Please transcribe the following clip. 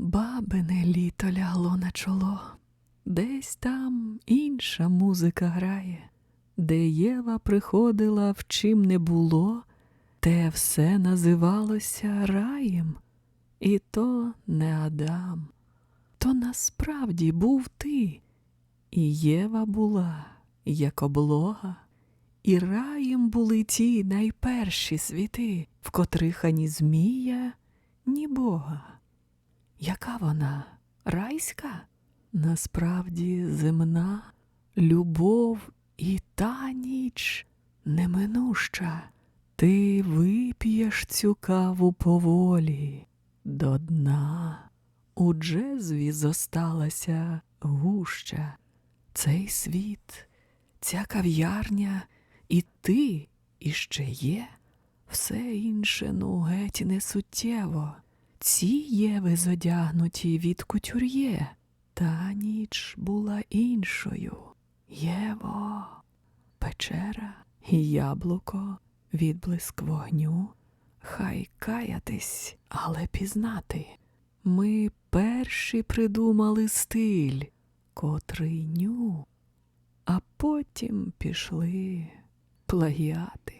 бабине літо лягло на чоло, десь там інша музика грає, де Єва приходила в чим не було, те все називалося раєм, і то не Адам, то насправді був ти, і Єва була, як облога, і раєм були ті найперші світи, в котрих ані змія, ні Бога. Яка вона райська? Насправді земна любов і та ніч неминуща. Ти вип'єш цю каву поволі до дна. У джезві зосталася гуща. Цей світ, ця кав'ярня, і ти іще є. Все інше ну геть не суттєво. Ці єви зодягнуті від кутюр'є, та ніч була іншою. Єво, печера і яблуко, відблиск вогню. Хай каятись, але пізнати. Ми перші придумали стиль, котрий ню, а потім пішли плагіати.